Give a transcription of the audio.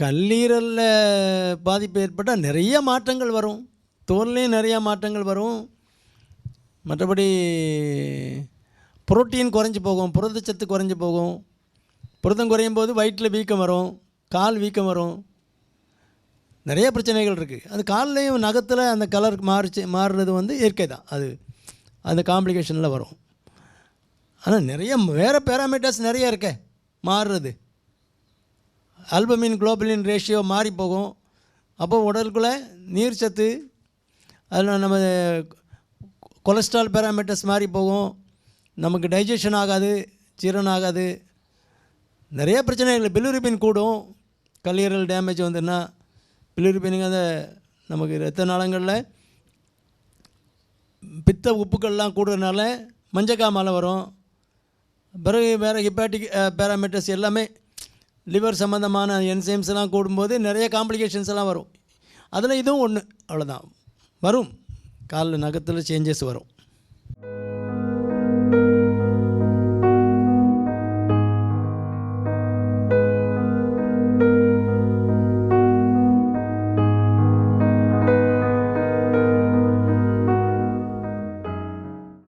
கல்லீரலில் பாதிப்பு ஏற்பட்டால் நிறைய மாற்றங்கள் வரும். தோல்லையும் நிறைய மாற்றங்கள் வரும். மற்றபடி புரோட்டீன் குறைஞ்சி போகும் புரதச்சத்து குறைஞ்சி போகும். புரதம் குறையும் போது வயிற்றில் வீக்கம் வரும் கால் வீக்கம் வரும். நிறைய பிரச்சனைகள் இருக்குது அது கால்லையும் நகத்தில் அந்த கலர் மாறிச்சு மாறுறது வந்து இயற்கை தான். அது அந்த காம்ப்ளிகேஷனில் வரும். ஆனால் நிறைய வேறு பேராமீட்டர்ஸ் நிறைய இருக்கே மாறுறது. ஆல்பமின் குளோபலின் ரேஷியோ மாறி போகும். அப்போ உடலுக்குள்ளே நீர் சத்து அதில் நம்ம கொலஸ்ட்ரால் பேராமீட்டர்ஸ் மாறி போகும். நமக்கு டைஜஷன் ஆகாது ஜீரணம் ஆகாது. நிறைய பிரச்சனைகள் பிலிருபின் கூடும். கல்லீரல் டேமேஜ் வந்துன்னா பிலிருபினுங்க அந்த நமக்கு ரத்த நாளங்களில் பித்த உப்புக்கள்லாம் கூடுறதுனால மஞ்சக்காமலை வரும். பிறகு வேறு ஹிப்பாட்டிக் பேராமீட்டர்ஸ் எல்லாமே லிவர் சம்மந்தமான என்சைம்ஸ்லாம் கூடும்போது நிறைய காம்ப்ளிகேஷன்ஸ் எல்லாம் வரும். அதில் இதுவும் ஒன்று அவ்வளோதான் வரும். காலில் நகத்தில் சேஞ்சஸ் வரும்.